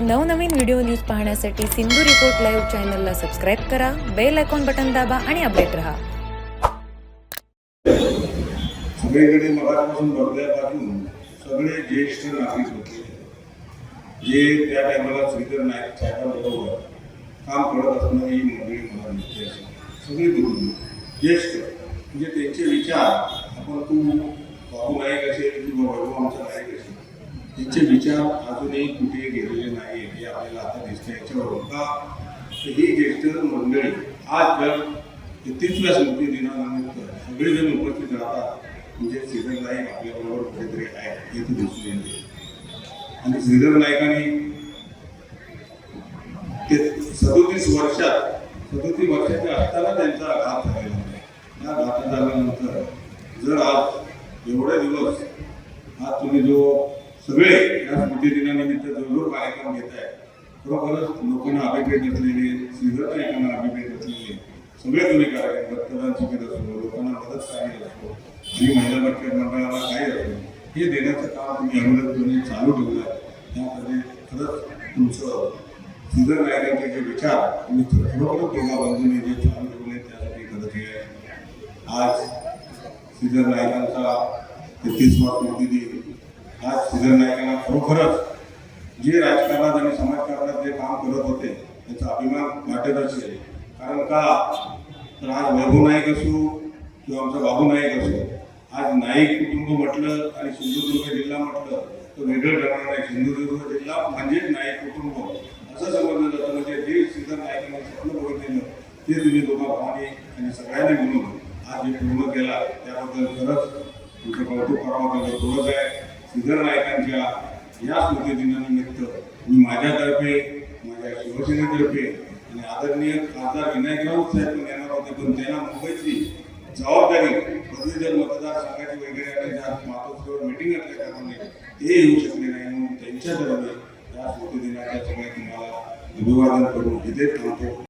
नवनवीन video news पाहण्यासाठी Sindhu report live चॅनलला सबस्क्राईब करा बेल आयकॉन बटन दाबा आणि अपडेट राहा. सगळीकडे मगापासून बघल्यापासून सगळे ज्येष्ठ नागरिक होते. जे त्या टायमाला श्रीधर नाईक साहेबांबरोबर काम करत असणारी ही मंडळी मला दिसते अशी. सगळी दुरून ज्येष्ठ. म्हणजे त्यांचे विचार आपण तू बाबू नाईक असेल किंवा वैभव आमचा नाईक असेल त्यांचे विचार अजूनही कुठे गेलेले नाही हे आपल्याला आता दिसतं याच्यावरून का ही ज्येष्ठ मंडळी आज जर तेहतीसव्या स्मृती दिनानिमित्त सगळेजण उपस्थित राहतात म्हणजे श्रीधर नाईक आपल्याबरोबर कुठेतरी आहे हे तर दिसून येते आणि श्रीधर नाईकांनी ते सदोतीस वर्षात सदोतीस वर्षाचे असताना त्यांचा घात झालेला आहे. या घात झाल्यानंतर जर आज एवढे दिवस आज तुम्ही जो सगळे या स्मृती दिनानिमित्त जो जो कार्यक्रम घेत आहे खरोखरच लोकांना अभिप्रेत असलेले श्रीधर नाईकांना अभिप्रेत असलेले सगळे तुम्ही कार्यक्रम रक्तदान शिबिर असो लोकांना मदत कार्य असो आणि महिला बचत मंडळाला काही असो हे देण्याचं काम तुम्ही अविरतपणे चालू ठेवलं आहे. त्यामध्ये खरंच तुमचं श्रीधर नायकांचे जे विचार तुम्ही खरोखरच दोघा बाजूने जे चालू ठेवले त्यासाठी खरंच हे आज श्रीधर नायकांचा तेहतीसवा स्मृती दिन आज श्रीधर नायकांना खरोखरच जे राजकारणात आणि समाजकारणात जे काम करत होते त्याचा अभिमान वाटत असेल. कारण का? तर आज वैभव नाईक असो किंवा आमचा बाबू नाईक असो आज नाईक कुटुंब म्हटलं आणि सिंधुदुर्ग जिल्हा म्हटलं तर वेगळं ठरणार नाही. सिंधुदुर्ग जिल्हा म्हणजेच नाईक कुटुंब. असं समजलं जातं. म्हणजे जे श्रीधर नाईकांनी स्वप्न बघितलेलं ते तुम्ही दोघा भावाने आणि सगळ्यांनी मिळून आज जे पूर्ण केला त्याबद्दल खरंच तुमचं कौतुक करावं तेवढं थोडंच आहे श्रीधर नायकांच्या या स्मृतिदिनानिमित्त मी माझ्यातर्फे माझ्या शिवसेनेतर्फे आणि आदरणीय खासदार विनायक राऊत साहेब पण येणार होते पण त्यांना मुंबईची जबाबदारी पदवीधर मतदारसंघाची वगैरे आणि ज्या मातोश्रीवर मिटिंग असल्या कारणाने ते येऊ शकले नाही म्हणून त्यांच्यातर्फे या स्मृतिदिनाच्या सगळ्या तुम्हाला अभिवादन करून इथे थांबतो.